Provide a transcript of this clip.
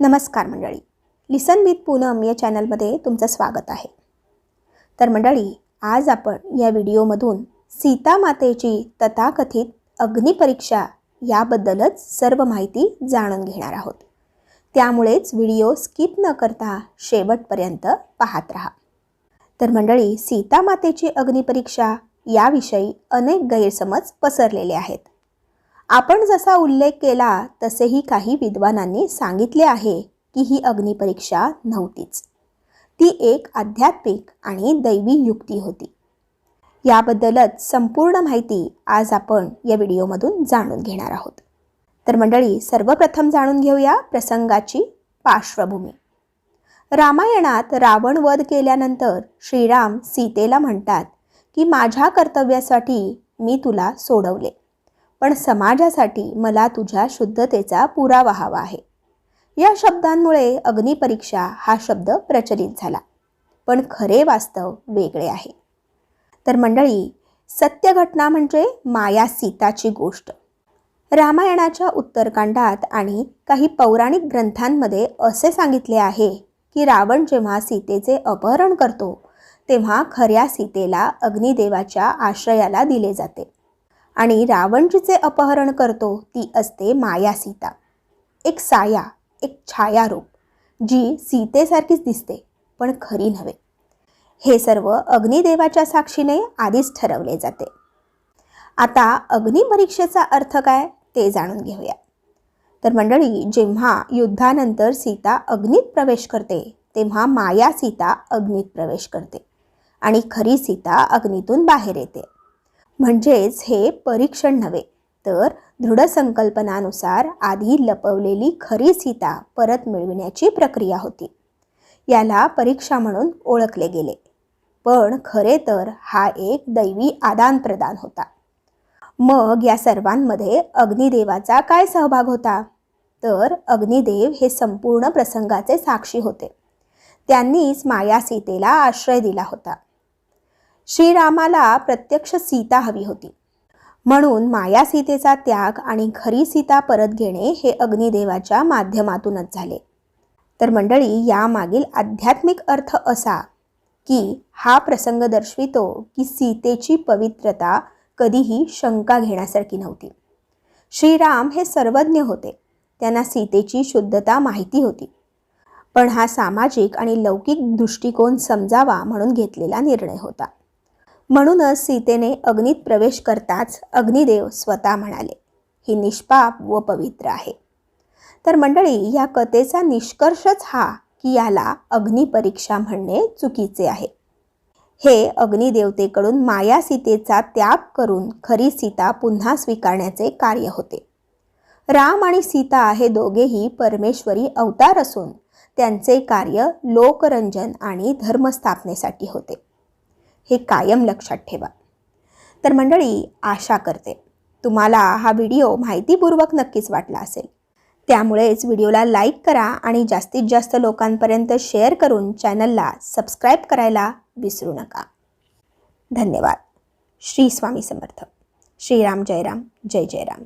नमस्कार मंडळी. लिसन विथ पूनम या चॅनलमध्ये तुमचं स्वागत आहे. तर मंडळी आज आपण या व्हिडिओमधून सीता मातेची तथाकथित अग्निपरीक्षा याबद्दलच सर्व माहिती जाणून घेणार आहोत. त्यामुळेच व्हिडिओ स्किप न करता शेवटपर्यंत पाहत राहा. तर मंडळी सीता मातेची अग्निपरीक्षा याविषयी अनेक गैरसमज पसरलेले आहेत. आपण जसा उल्लेख केला तसेही काही विद्वानांनी सांगितले आहे की ही अग्निपरीक्षा नव्हतीच. ती एक आध्यात्मिक आणि दैवी युक्ती होती. याबद्दलच संपूर्ण माहिती आज आपण या व्हिडिओमधून जाणून घेणार आहोत. तर मंडळी सर्वप्रथम जाणून घेऊया प्रसंगाची पार्श्वभूमी. रामायणात रावण वध केल्यानंतर श्रीराम सीतेला म्हणतात की माझ्या कर्तव्यासाठी मी तुला सोडवले. पण समाजासाठी मला तुझ्या शुद्धतेचा पुरावा हवा आहे. या शब्दांमुळे अग्निपरीक्षा हा शब्द प्रचलित झाला. पण खरे वास्तव वेगळे आहे. तर मंडळी सत्य घटना म्हणजे माया सीताची गोष्ट. रामायणाच्या उत्तरकांडात आणि काही पौराणिक ग्रंथांमध्ये असे सांगितले आहे की रावण जेव्हा सीतेचे अपहरण करतो तेव्हा खऱ्या सीतेला अग्निदेवाच्या आश्रयाला दिले जाते. आणि रावणजीचे अपहरण करतो ती असते माया सीता. एक साया एक छायारूप जी सीतेसारखीच दिसते पण खरी नव्हे. हे सर्व अग्निदेवाच्या साक्षीने आधीच ठरवले जाते. आता अग्निपरीक्षेचा अर्थ काय ते जाणून घेऊया. तर मंडळी जेव्हा युद्धानंतर सीता अग्नीत प्रवेश करते तेव्हा माया सीता अग्नीत प्रवेश करते आणि खरी सीता अग्नीतून बाहेर येते. म्हणजेच हे परीक्षण नव्हे तर दृढ संकल्पनानुसार आधी लपवलेली खरी सीता परत मिळविण्याची प्रक्रिया होती. याला परीक्षा म्हणून ओळखले गेले. पण खरे तर हा एक दैवी आदानप्रदान होता. मग या सर्वांमध्ये अग्निदेवाचा काय सहभाग होता? तर अग्निदेव हे संपूर्ण प्रसंगाचे साक्षी होते. त्यांनीच माया सीतेला आश्रय दिला होता. श्रीरामाला प्रत्यक्ष सीता हवी होती. म्हणून माया सीतेचा त्याग आणि खरी सीता परत घेणे हे अग्निदेवाच्या माध्यमातूनच झाले. तर मंडळी यामागील आध्यात्मिक अर्थ असा की हा प्रसंग दर्शवितो की सीतेची पवित्रता कधीही शंका घेण्यासारखी नव्हती. श्रीराम हे सर्वज्ञ होते. त्यांना सीतेची शुद्धता माहिती होती. पण हा सामाजिक आणि लौकिक दृष्टिकोन समजावा म्हणून घेतलेला निर्णय होता. म्हणूनच सीतेने अग्नीत प्रवेश करताच अग्निदेव स्वतः म्हणाले ही निष्पाप व पवित्र आहे. तर मंडळी या कथेचा निष्कर्षच हा की याला अग्निपरीक्षा म्हणणे चुकीचे आहे. हे अग्निदेवतेकडून माया सीतेचा त्याग करून खरी सीता पुन्हा स्वीकारण्याचे कार्य होते. राम आणि सीता हे दोघेही परमेश्वरी अवतार असून त्यांचे कार्य लोकरंजन आणि धर्मस्थापनेसाठी होते. हे कायम लक्षात ठेवा. तर मंडळी आशा करते तुम्हाला हा व्हिडिओ माहितीपूर्वक नक्कीच वाटला असेल. त्यामुळेच व्हिडिओला लाईक करा आणि जास्तीत जास्त लोकांपर्यंत शेअर करून चॅनलला सबस्क्राईब करायला विसरू नका. धन्यवाद. श्री स्वामी समर्थ. श्रीराम जयराम जय जयराम